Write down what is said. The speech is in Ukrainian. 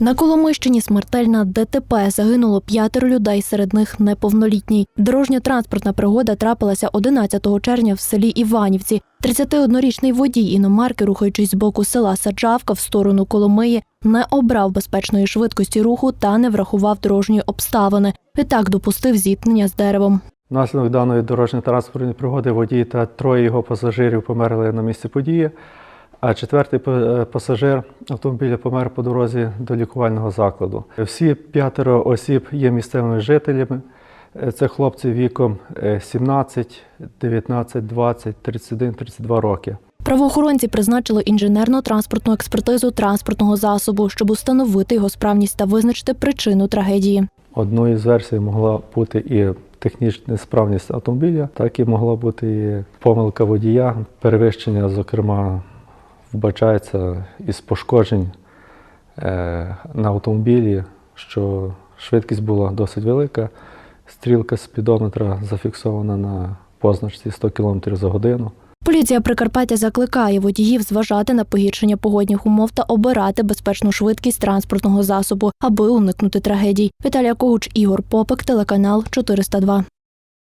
На Коломийщині смертельна ДТП загинуло п'ятеро людей, серед них неповнолітній. Дорожньо-транспортна пригода трапилася 11 червня в селі Іванівці. 31-річний водій іномарки, рухаючись з боку села Саджавка в сторону Коломиї, не обрав безпечної швидкості руху та не врахував дорожньої обставини. Відтак допустив зіткнення з деревом. Внаслідок даної дорожньо-транспортної пригоди водій та троє його пасажирів померли на місці події, а четвертий е, пасажир автомобіля помер по дорозі до лікувального закладу. Всі п'ятеро осіб є місцевими жителями. Е, Це хлопці віком е, 17, 19, 20, 31, 32 роки. Правоохоронці призначили інженерно-транспортну експертизу транспортного засобу, щоб установити його справність та визначити причину трагедії. Одною з версій могла бути і технічна несправність автомобіля, так і могла бути і помилка водія, перевищення, зокрема, вбачається із пошкоджень е, на автомобілі, що швидкість була досить велика. Стрілка спідометра зафіксована на позначці 100 км за годину. Поліція Прикарпаття закликає водіїв зважати на погіршення погодних умов та обирати безпечну швидкість транспортного засобу, аби уникнути трагедій. Віталія Когуч, Ігор Попик, телеканал 402.